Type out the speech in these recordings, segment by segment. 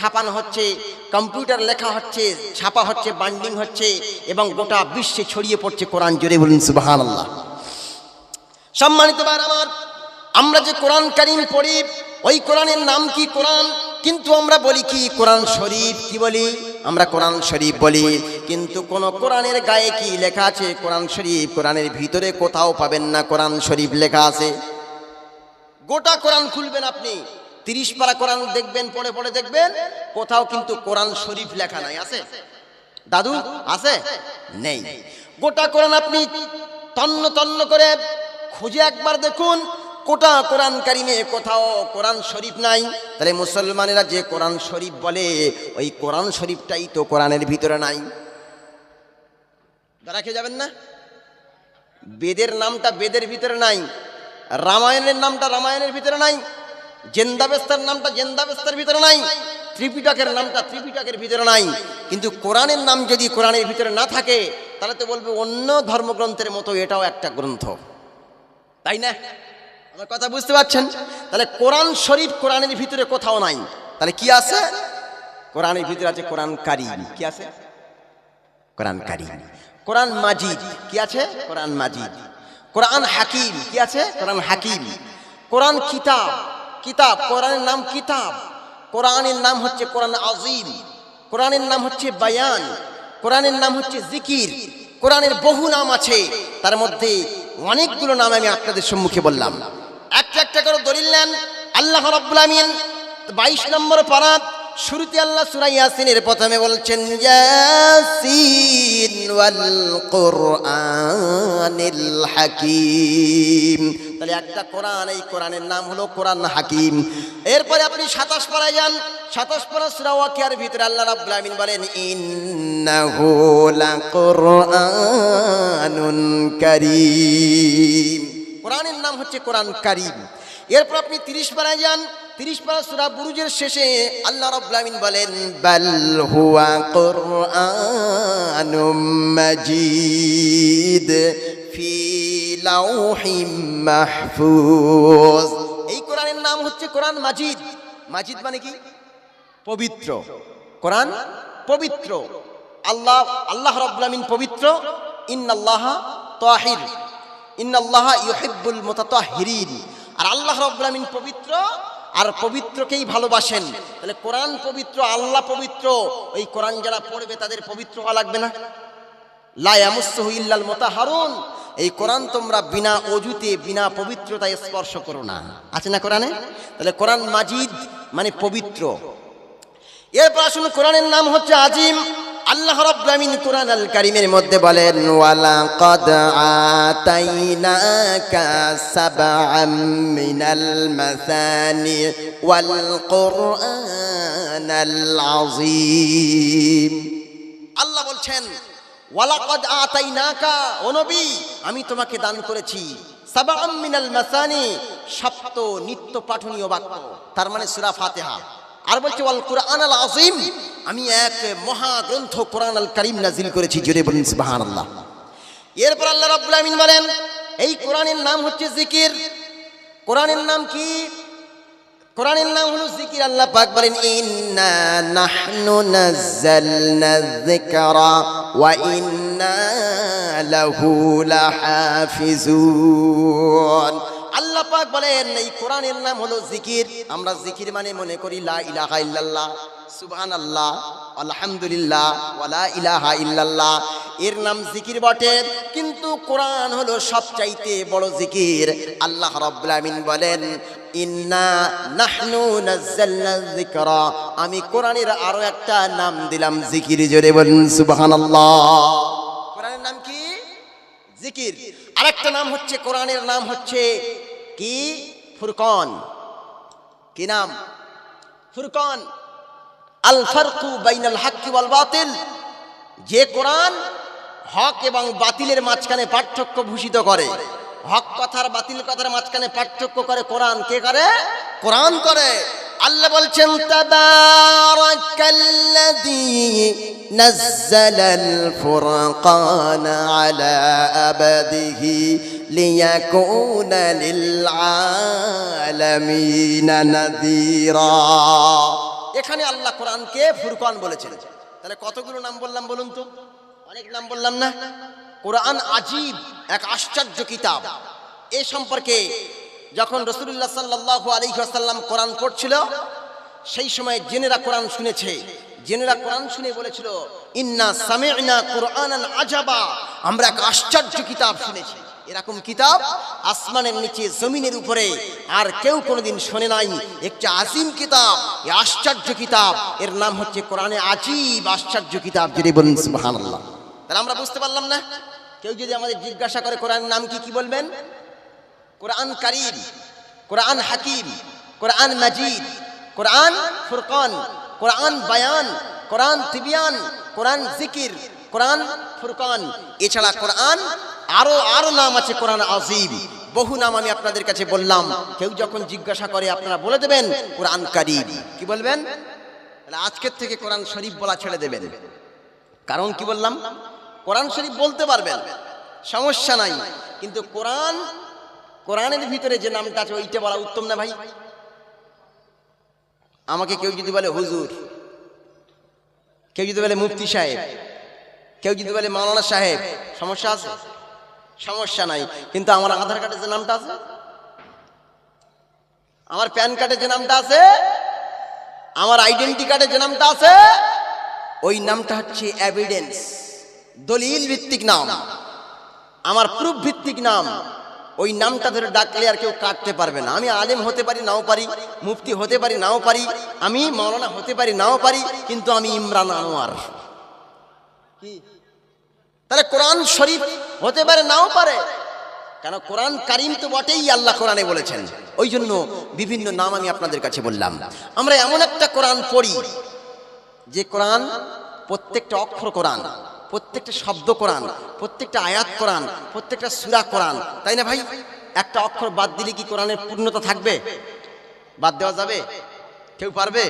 ছাপানো হচ্ছে, কম্পিউটার লেখা হচ্ছে, ছাপা হচ্ছে বান্ডিং হচ্ছে এবং গোটা বিশ্বে ছড়িয়ে পড়ছে কোরআন জোরে বলুন সুবাহান আল্লাহ সম্মানিত বার আমার, আমরা যে কোরআন কারিম পড়ি, ওই কোরআনের নাম কি কোরআন? কিন্তু আমরা বলি কি কোরআন শরীফ? কি বলি? আমরা কোরআন শরীফ বলি। কিন্তু কোন কোরআনের গায়ে কি লেখা আছে? কোরআন শরীফ, কোরআনের ভিতরে কোথাও পাবেন না কোরআন শরীফ লেখা আছে। গোটা কোরআন খুলবেন আপনি। তিরিশ পারা কোরআন দেখবেন, পড়ে পড়ে দেখবেন, কোথাও কিন্তু কোরআন শরীফ লেখা নাই, আছে? দাদু, আছে? নেই। গোটা কোরআন আপনি তন্ন তন্ন করে খুঁজে একবার দেখুন, কোটা কোরআন কারিমে কোথাও কোরআন শরীফ নাই। তাহলে মুসলমানেরা যে কোরআন শরীফ বলে, ওই কোরআন শরীফটাই তো কোরআনের ভিতরে নাই। রাখে যাবেন না? বেদের নামটা বেদের ভিতরে নাই। রামায়ণের নামটা রামায়ণের ভিতরে নাই। জেন্দাবেস্তার নামটা জেন্দাবেস্তার ভিতরে নাই, ত্রিপিটকের নামটা ত্রিপিটকের ভিতরে নাই। কিন্তু কোরআনের নাম যদি কোরআনের ভিতরে না থাকে, তাহলে তো বলবে অন্য ধর্মগ্রন্থের মতো এটাও একটা গ্রন্থ। তাই না? আমার কথা বুঝতে পারছেন? তাহলে কোরআন শরীফ কোরআনের ভিতরে কোথাও নাই। তাহলে কি আছে? কোরআনের ভিতরে আছে কোরআন কারিম। কি আছে? কোরআন কারিম। কোরআন মাজিদ। কি আছে? কোরআন মাজিদ। কোরআন হাকিম। কি আছে? কোরআন হাকিম। কোরআন কিতাব। কিতাব, কোরআনের নাম কিতাব। কোরআনের নাম হচ্ছে কোরআন আজিম, কোরআনের নাম হচ্ছে বায়ান, কোরআনের নাম হচ্ছে জিকির, কোরআনের বহু নাম আছে। তার মধ্যে অনেকগুলো নাম আমি আপনাদের সম্মুখে বললাম। একটা একটা করে দলিল নেন। আল্লাহ রাব্বুল আমিন বাইশ নম্বর পারা, শুরুতে আল্লাহ সুরা ইয়াসিনের প্রথমে বলছেন, ইয়াসিন ওয়াল কোরআনিল হাকিম। তাহলে একটা কোরআন, এই কোরআনের নাম হলো কোরআন হাকিম। এরপরে আপনি সাতাশ পাড়ায় যান। সাতাশ পাড়া সুরা ওয়াকিয়ার ভিতরে আল্লাহ রাব্বুল আমিন বলেন, ইন্নাহু লাকুরআনুন কারীম। কোরআনের নাম হচ্ছে কোরআন কারীম। এরপর আপনি তিরিশ পাড়ায় যান। তিরিশ পারা সুরা বুরুজের শেষে আল্লাহ রব্লামিন বলেন, বাল হুয়া কোরআনুম মাজিদ ফি লাউহিম মাহফুজ। এই কোরআনের নাম হচ্ছে কোরআন মাজিদ। মাজিদ মানে কি? পবিত্র। কোরআন পবিত্র। আল্লাহ আল্লাহ রব্লামিন পবিত্র। ইন্নাল্লাহ তাহির। ইন্নাল্লাহ ইউহিব্বুল মুতাতাহহিরিন আর আল্লাহ রাব্বুল পবিত্র। আর পবিত্রকেই ভালোবাসেন। তাহলে কোরআন পবিত্র, আল্লাহ পবিত্র। ওই কোরআন যারা পড়বে তাদের পবিত্র হওয়া লাগবে না। লা ইয়ামুসসুহু ইল্লাল মুতাহহারুন এই কোরআন তোমরা বিনা অজুতে, বিনা পবিত্রতায় স্পর্শ করো না। আছে না কোরআনে? তাহলে কোরআন মাজিদ মানে পবিত্র। এরপর আসুন, কোরআনের নাম হচ্ছে আজিম। আল্লাহ রাব্বুল কোরআন আল কারীমের মধ্যে বলেন ওয়ালা ওয়াল আল্লাহ বলছেন ওয়ালা কদ আতাইনাকা, ও নবী, আমি তোমাকে দান করেছি। সাবআম মিনাল মাসানি, সপ্ত নিত্য পাঠনীয় বাক্য, তার মানে সূরা ফাতিহা। আর বলছে, ওয়াল কোরআন আল আজিম আমি এক মহাগ্রন্থ কোরআন আল করিম নাজিল করেছি, জোরে বলুন, সুবহানাল্লাহ। এরপর আল্লাহ রাব্বুল আমিন বলেন, এই কোরআনের নাম হচ্ছে জিকির। কোরআনের নাম কি? কোরআনের নাম হলো জিকির, আল্লাহ পাক বলেন, ইন্না নাহনু নাযালনা যিকরা ওয়া ইন্না লাহু লাহাফিজুন। আল্লাহ পাক বলেন, এই কোরআনের নাম হলো জিকির। আমরা জিকির মানে মনে করি লা ইলাহা ইল্লাল্লাহ, সুবহানাল্লাহ, আলহামদুলিল্লাহ ওয়ালা ইলাহা ইল্লাল্লাহ। এর নাম জিকির বটে, কিন্তু কোরআন হলো সবচাইতে বড় জিকির। আল্লাহ রাব্বুল আমিন বলেন, ইন্না নাহনু নাযালনা যিকরা। আমি কোরআনের আরও একটা নাম দিলাম জিকির, জোরে বলুন, সুবহানাল্লাহ। কোরআনের নাম কি? জিকির। আরেকটা নাম হচ্ছে, কোরআনের নাম হচ্ছে কি? ফুরকন। কি নাম? ফুরকন। আল ফারকু বাইনাল হাক্কি ওয়াল বাতিল। যে কোরআন হক এবং বাতিলের মাঝখানে পার্থক্য ভূষিত করে। হক কথার বাতিল কথার মাঝখানে পার্থক্য করে কোরআন। কে করে? কোরআন করে। আল্লাহ বলছেন, তাবারাকাল্লাযী নাযালাল ফুরকানা আলা আবাদিহি লিয়াকুনা লিল এখানে আল্লাহ কোরআনকে ফুরকান বলেছেন তাহলে কতগুলো নাম বললাম বলুন তো? অনেক নাম বললাম না? কোরআন আজীব, এক আশ্চর্য কিতাব। এ সম্পর্কে যখন রসুল্লাহ সাল্লাহ আলহিহাসাল্লাম কোরআন পড়ছিল, সেই সময় জেনেরা কোরআন শুনেছে। জেনেরা কোরআন শুনে বলেছিল, ইন্না সামি'না কোরআনান আজাবা। আমরা এক আশ্চর্য কিতাব শুনেছি। এরকম কিতাব আসমানের নিচে, জমিনের উপরে, আর কেউ কোনোদিন শোনে নাই। একটি আজিম কিতাব আশ্চর্য কিতাব। এর নাম হচ্ছে কোরআনে আজীব, আশ্চর্য কিতাব, যদি বলুন তাহলে আমরা বুঝতে পারলাম না। কেউ যদি আমাদের জিজ্ঞাসা করে কোরআনের নাম কি কি বলবেন? কোরআন কারিম, কোরআন হাকিম, কোরআন মাজিদ, কোরআন ফুরকান, কোরআন বায়ান, কোরআন তিবিয়ান, কোরআন জিকির, কোরআন ফুরকান। এছাড়া কোরআন আরও আরও নাম আছে কোরআন আজিম বহু নাম আমি আপনাদের কাছে বললাম। কেউ যখন জিজ্ঞাসা করে, আপনারা বলে দেবেন কোরআন কারিম। কি বলবেন? আজকের থেকে কোরআন শরীফ বলা ছেড়ে দেবেন। কারণ কি বললাম? কোরআন শরীফ বলতে পারবেন। সমস্যা নাই। কিন্তু কোরআন কোরআনের ভিতরে যে নামটা আছে, ওইটা বলা উত্তম না ভাই? আমাকে কেউ যদি বলে হুজুর, কেউ যদি বলে মুফতি সাহেব, কেউ যদি বলে মাওলানা সাহেব, সমস্যা আছে? সমস্যা নাই। কিন্তু আমার আধার কার্ডে যে নামটা আছে, আমার প্যান কার্ডে যে নামটা আছে, আমার আইডেন্টি কার্ডে যে নামটা আছে, ওই নামটা হচ্ছে এভিডেন্স দলিল ভিত্তিক নাম। আমার প্রুফ ভিত্তিক নাম। ওই নামটা ধরে ডাকলে আর কেউ কাটতে পারবে না। আমি আলেম হতে পারি, নাও পারি, মুফতি হতে পারি, নাও পারি। আমি মৌলানা হতে পারি, নাও পারি, কিন্তু আমি ইমরান আনোয়ার। কি? তাহলে কোরআন শরীফ হতে পারে, নাও পারে। কেন? কোরআন কারিম তো বটেই, আল্লাহ কোরআনে বলেছেন। ওই জন্য বিভিন্ন নাম আমি আপনাদের কাছে বললাম। আমরা এমন একটা কোরআন পড়ি, যে কোরআন প্রত্যেকটা অক্ষর কোরআন। প্রত্যেকটা শব্দ কোরআন, প্রত্যেকটা আয়াত কোরআন, প্রত্যেকটা সুরা কোরআন, তাই না ভাই? একটা অক্ষর বাদ দিলে কি কোরআনের পূর্ণতা থাকবে? বাদ দেওয়া যাবে? কেউ পারবে?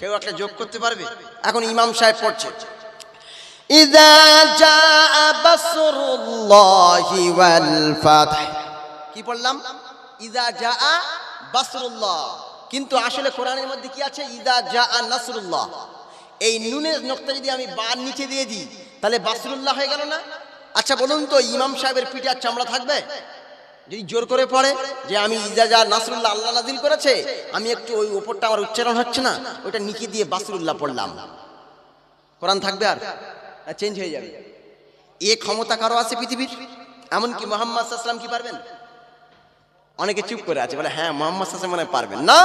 কেউ একটা যোগ করতে পারবে? এখন ইমাম সাহেব পড়ছে। ইদা জা কি পড়লাম? ইদা জা বাসরুল্লাহ। কিন্তু আসলে কোরআনের মধ্যে কি আছে? ইদা যা নাসরুল্লাহ। এই নুনের নকটা যদি আমি বার নিচে দিয়ে দিই তাহলে বাসরুল্লাহ হয়ে গেল না? আচ্ছা বলুন তো, ইমাম সাহেবের পিঠে আর চামড়া থাকবে? যদি জোর করে পড়ে যে আমি যা নাসরুল্লাহ আল্লাহ নাজিল করেছে, আমি একটু ওই ওপরটা আমার উচ্চারণ হচ্ছে না, ওইটা নিচে দিয়ে বাসরুল্লাহ পড়লাম। কোরআন থাকবে আর? চেঞ্জ হয়ে যাবে। এ ক্ষমতা কারও আছে পৃথিবীর? এমনকি মোহাম্মদ সাল্লাম কি পারবেন? অনেকে চুপ করে আছে, বলে হ্যাঁ মোহাম্মদ সাল্লাম মানে পারবেন। না!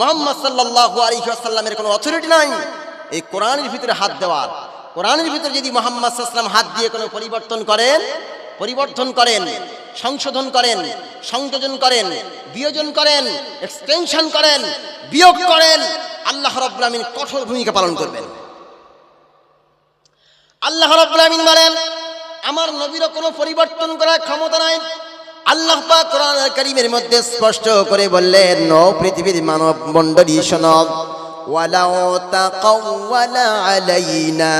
মোহাম্মদ সাল্লাল্লাহু আলাইহি ওয়াসাল্লামের কোনো অথরিটি নাই। এই কোরআনের ভিতরে হাত দেওয়ার। কোরআনের ভিতরে যদি মোহাম্মদ সাল্লাম হাত দিয়ে কোনো পরিবর্তন করেন পরিবর্তন করেন, সংশোধন করেন, সংযোজন করেন, বিয়োজন করেন এক্সটেনশন করেন, বিয়োগ করেন, আল্লাহ রাব্বুল আমিন কঠোর ভূমিকা পালন করবেন। আল্লাহ রাব্বুল আমিন বলেন, আমার নবীরও কোনো পরিবর্তন করার ক্ষমতা নাই। আল্লাহ কোরআন কারীমের মধ্যে স্পষ্ট করে বললেন, ও পৃথিবীর মানব মণ্ডলী শোনো ولو تقول علينا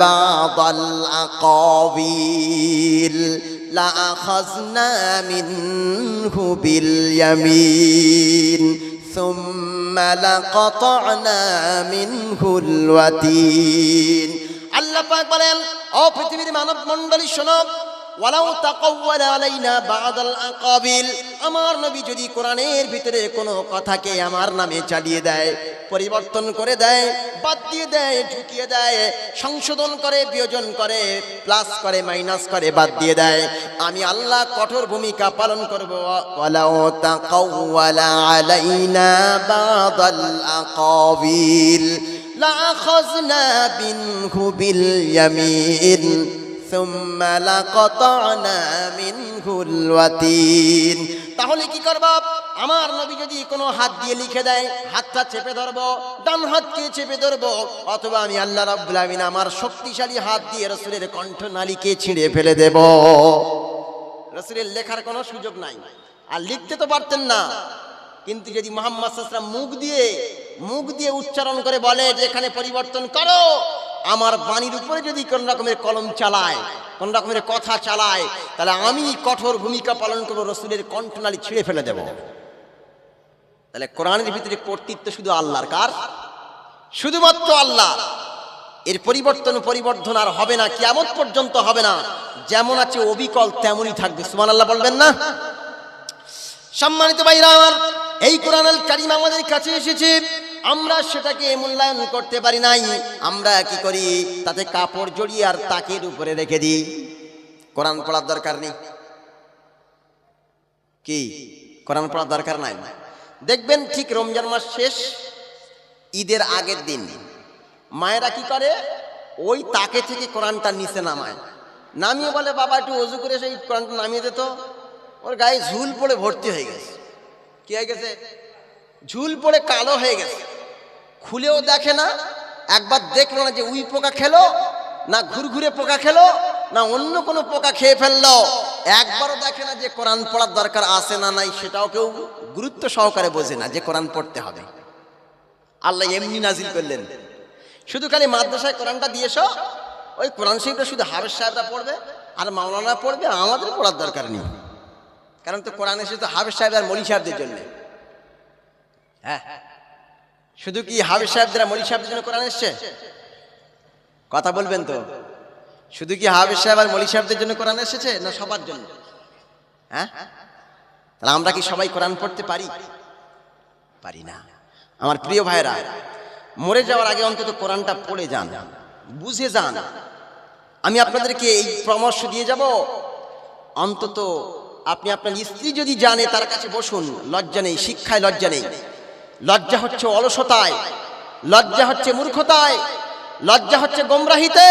بعض الأقاويل لأخذنا منه باليمين ثم لقطعنا منه الوتين আল্লাহ পাক বলেন ও পৃথিবীর মানব মণ্ডলী শোনো ওয়ালাউ তাকাওয়াল আলাইনা বাদাল আকাবিল। আমার নবী যদি কোরআনের ভিতরে কোনো কথাকে আমার নামে চালিয়ে দেয়, পরিবর্তন করে দেয়, বাদ দিয়ে দেয়, ঢুকিয়ে দেয়, সংশোধন করে, বিয়োজন করে প্লাস করে মাইনাস করে, বাদ দিয়ে দেয়, আমি আল্লাহ কঠোর ভূমিকা পালন করব। ওয়ালাউ তাকাওয়াল আলাইনা বাদাল আকাবিল। লা আখাযনা বিনহু বিল ইয়ামিন। ثم لقطعنا منه الوتين তাহলে কি করব আমার নবী যদি কোনো হাত দিয়ে লিখে দেয় হাতটা চেপে ধরবো ডান হাতকে চেপে ধরবো অথবা আমি আল্লাহ রাব্বুল আমিন আমার শক্তিশালী হাত দিয়ে রসুলের কণ্ঠনালীকে ছিঁড়ে ফেলে দেব রসুলের লেখার কোনো সুযোগ নাই আর লিখতে তো পারতেন না কিন্তু যদি মোহাম্মদ সাল্লাম মুখ দিয়ে মুখ দিয়ে উচ্চারণ করে বলে যে এখানে পরিবর্তন করো আমার বাণীর উপরে যদি কোন রকমের কলম চালায়, কোন রকমের কথা চালায়, তাহলে আমি কঠোর ভূমিকা পালন করব, রসুলের কণ্ঠনালী ছিঁড়ে ফেলে দেব। তাহলে কোরআনের ভিতরে কর্তৃত্ব শুধু আল্লাহর কার? শুধুমাত্র আল্লাহ এর পরিবর্তন পরিবর্ধন আর হবে না, কিয়ামত পর্যন্ত হবে না। যেমন আছে অবিকল, তেমনই থাকবে। সুমান আল্লাহ বলবেন না? সম্মানিত ভাইরা আমার, এই কোরআনুল কারিম আমাদের কাছে এসেছে। আমরা সেটাকে মূল্যায়ন করতে পারি নাই। আমরা কি করি? তাতে কাপড় জড়িয়ে আর তাকের উপরে রেখে দিই। কোরআন পড়ার দরকার নেই? কি? কোরআন পড়ার দরকার নাই? দেখবেন ঠিক রমজান মাস শেষ, ঈদের আগের দিন। মায়েরা কি করে? ওই তাকে থেকে কোরআনটা নিচে নামায়। নামিয়ে বলে, বাবা, একটু অজু করে সেই কোরআনটা নামিয়ে দিত ওর গায়ে ঝুল পড়ে ভর্তি হয়ে গেছে। কি হয়ে গেছে? ঝুল পড়ে কালো হয়ে গেছে। খুলেও দেখে না, একবার দেখল না যে উই পোকা খেলো, না ঘুরঘুরে পোকা খেলো, না অন্য কোনো পোকা খেয়ে ফেলল। একবারও দেখে না যে কোরআন পড়ার দরকার আছে না নাই, সেটাও কেউ গুরুত্ব সহকারে বোঝে না যে কোরআন পড়তে হবে। আল্লাহ এমনি নাজিল করলেন। শুধু খালি মাদ্রাসায় কোরআনটা দিয়েছ, ওই কোরআন শরীফটা শুধু হাবের সাহেবরা পড়বে, আর মাওলানা পড়বে আমাদের পড়ার দরকার নেই। কারণ তো কোরআন এসে তো হাবের সাহেব আর মলি সাহেবদের জন্য। হ্যাঁ শুধু কি হাবের সাহেবদের আর মলি সাহেবদের জন্য কোরআন এসছে? কথা বলবেন তো। শুধু কি হাবের সাহেব আর মলি সাহেবদের জন্য কোরআন এসেছে না সবার জন্য? হ্যাঁ? তাহলে আমরা কি সবাই কোরআন পড়তে পারি? পারি না। আমার প্রিয় ভাইরা মরে যাওয়ার আগে অন্তত কোরআনটা পড়ে যান, বুঝে যান। আমি আপনাদেরকে এই পরামর্শ দিয়ে যাব, অন্তত আপনি আপনার স্ত্রী যদি জানে তার কাছে বসুন, লজ্জা নেই, শিক্ষায় লজ্জা নেই। লজ্জা হচ্ছে অলসতায়, লজ্জা হচ্ছে মূর্খতায়, লজ্জা হচ্ছে গোমরাহিতে।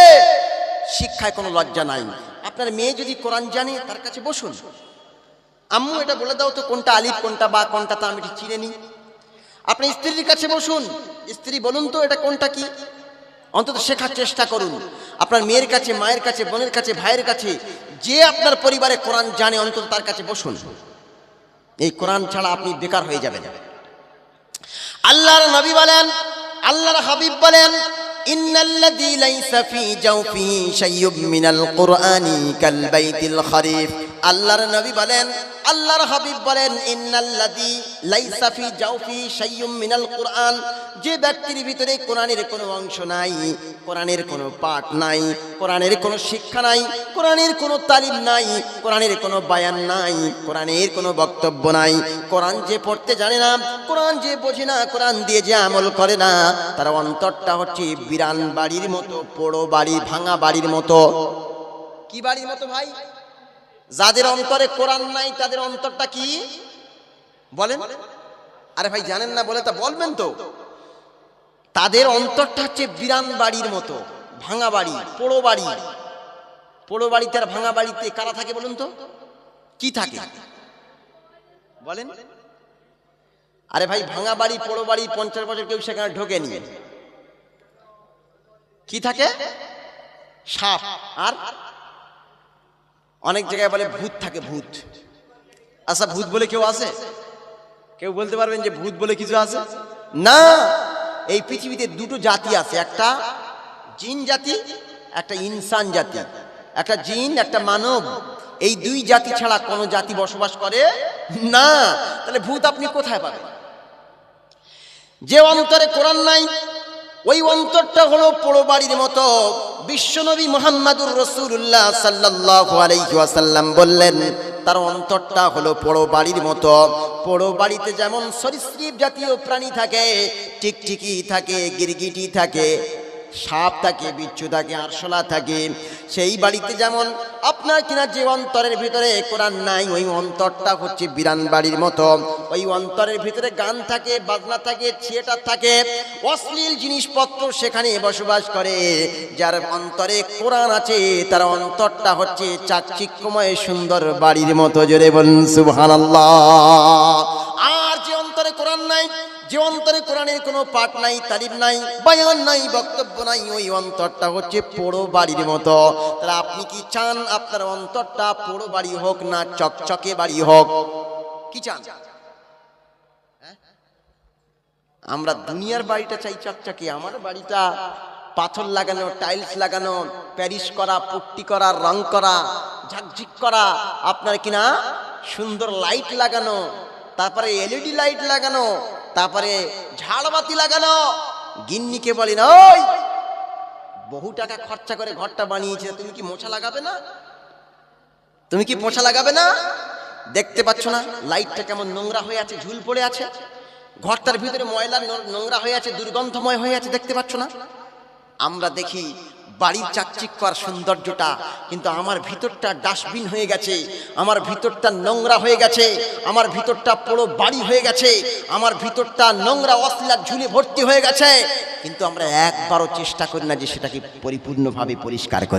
শিক্ষায় কোনো লজ্জা নাই। আপনার মেয়ে যদি কোরআন জানে, তার কাছে বসুন। আম্মু, এটা বলে দাও তো, কোনটা আলিফ, কোনটা বা, কোনটা তা আমি চিনে নিই আপনি স্ত্রীর কাছে বসুন। স্ত্রী, বলুন তো, এটা কোনটা কি? অন্তত শেখার চেষ্টা করুন। আপনার মেয়ের কাছে, মায়ের কাছে, বোনের কাছে, ভাইয়ের কাছে, যে আপনার পরিবারে কোরআন জানে, অন্তত তার কাছে বসুন। এই কোরআন ছাড়া আপনি বেকার হয়ে যাবেন। আল্লাহর নবী বলেন, আল্লাহর হাবিব বলেন, ইন্নাল্লাযী লাইসা ফী জাওফিহি শাইয়ুম মিনাল কুরআনি কাল বাইতিল খরিফ। আল্লাহর নবী বলেন, আল্লাহর হাবিব বলেন, ইন্নাল্লাযী লাইসা ফি জাওফি শাইয়ুম মিনাল কুরআন। যে ব্যক্তির ভিতরে কোরআনের কোনো অংশ নাই, কোরআনের কোনো পাঠ নাই, কোরআনের কোনো শিক্ষা নাই, কোরআনের কোনো তালিম নাই, কোরআনের কোনো বায়ান নাই, কোরআনের কোনো বক্তব্য নাই। কোরআন যে পড়তে জানে না, কোরআন যে বোঝে না, কোরআন দিয়ে যে আমল করে না, তার অন্তরটা হচ্ছে বিরান বাড়ির মতো, পোড়ো বাড়ি, ভাঙা বাড়ির মতো। কি বাড়ির মতো ভাই? যাদের অন্তরে কোরআন নাই, তাদের অন্তরটা কি? বলেন। আরে ভাই, জানেন না বলে তা বলবেন তো। তাদের অন্তরটা হচ্ছে বিরান বাড়ির মতো, ভাঙা বাড়ি, পোড়ো বাড়ি। পোড়ো বাড়িতে আর ভাঙা বাড়িতে কারা থাকে বলুন তো? কি থাকে? বলেন। আরে ভাই, ভাঙা বাড়ি, পোড়ো বাড়ি পঞ্চাশ বছর কেউ সেখানে ঢোকেনি। কি থাকে? সাপ। আর? অনেক জায়গায় বলে ভূত থাকে ভূত। আচ্ছা ভূত বলে কেউ আছে? কেউ বলতে পারবেন যে ভূত বলে কিছু আছে? না, এই পৃথিবীতে দুটো জাতি আছে, একটা জিন জাতি, একটা ইনসান জাতি। একটা জিন, একটা মানব। এই দুই জাতি ছাড়া কোনো জাতি বসবাস করে না। তাহলে ভূত আপনি কোথায় পাবেন? যে অন্তরে কোরআন নাই ওই অন্তরটা হলো পোড়ো বাড়ির মতো। বিশ্বনবী মোহাম্মদুর রসুল্লাহ সাল্লাহ বললেন, তার অন্তরটা হলো পোড়ো বাড়ির মতো। পোড়ো বাড়িতে যেমন সরীসৃপ জাতীয় প্রাণী থাকে টিকটিকি থাকে, গিরগিটি থাকে সাপ থাকে, বিচ্ছু থাকে, আরশোলা থাকে, সেই বাড়িতে যেমন আপনার কিনা যে অন্তরের ভিতরে কোরআন নাই, ওই অন্তরটা হচ্ছে বিরান বাড়ির মতো। ওই অন্তরের ভিতরে গান থাকে, বাজনা থাকে, থিয়েটার থাকে, অশ্লীল জিনিসপত্র সেখানে বসবাস করে। যার অন্তরে কোরআন আছে, তার অন্তরটা হচ্ছে চাকচিক্যময় সুন্দর বাড়ির মতো। জোরে বলুন, সুবহানাল্লাহ। আর যে অন্তরে কোরআন নাই যে অন্তরে কোরআনের কোনো পাঠ নাই, তালিম নাই, বায়ান নাই, বক্তব্য নাই, ওই অন্তরটা হচ্ছে পোড়ো বাড়ির মতো। তাহলে আপনি কি চান আপনার অন্তরটা পোড়ো বাড়ি হোক না চকচকে বাড়ি হোক? কি চান? হ্যাঁ? আমরা দুনিয়ার বাড়িটা চাই চকচকে, আমার বাড়িটা পাথর লাগানো, টাইলস লাগানো, প্যারিস করা, পুট্টি করা, রং করা, ঝাকঝিক করা, আপনার কিনা সুন্দর লাইট লাগানো, তারপরে এলইডি লাইট লাগানো তারপরে ঝাড়বাতি লাগানো। গিন্নিকে বলি না ওই বহু টাকা খরচা করে ঘরটা বানিয়েছে, তুমি কি মোছা লাগাবে না? তুমি কি মোছা লাগাবে না? দেখতে পাচ্ছ না, লাইটটা কেমন নোংরা হয়ে আছে, ঝুল পড়ে আছে। ঘরটার ভিতরে ময়লা নোংরা হয়ে আছে, দুর্গন্ধময় হয়ে আছে, দেখতে পাচ্ছ না? আমরা দেখি বাড়ির চাকচিক্য আর সৌন্দর্যটা, কিন্তু আমার ভিতরটা ডাস্টবিন হয়ে গেছে, আমার ভিতরটা নোংরা হয়ে গেছে, আমার ভিতরটা পুরো বাড়ি হয়ে গেছে, আমার ভিতরটা নোংরা অশ্লীলার ঝুলে ভর্তি হয়ে গেছে। কিন্তু আমরা একবারও চেষ্টা করি না যে সেটাকে পরিপূর্ণভাবে পরিষ্কার করি।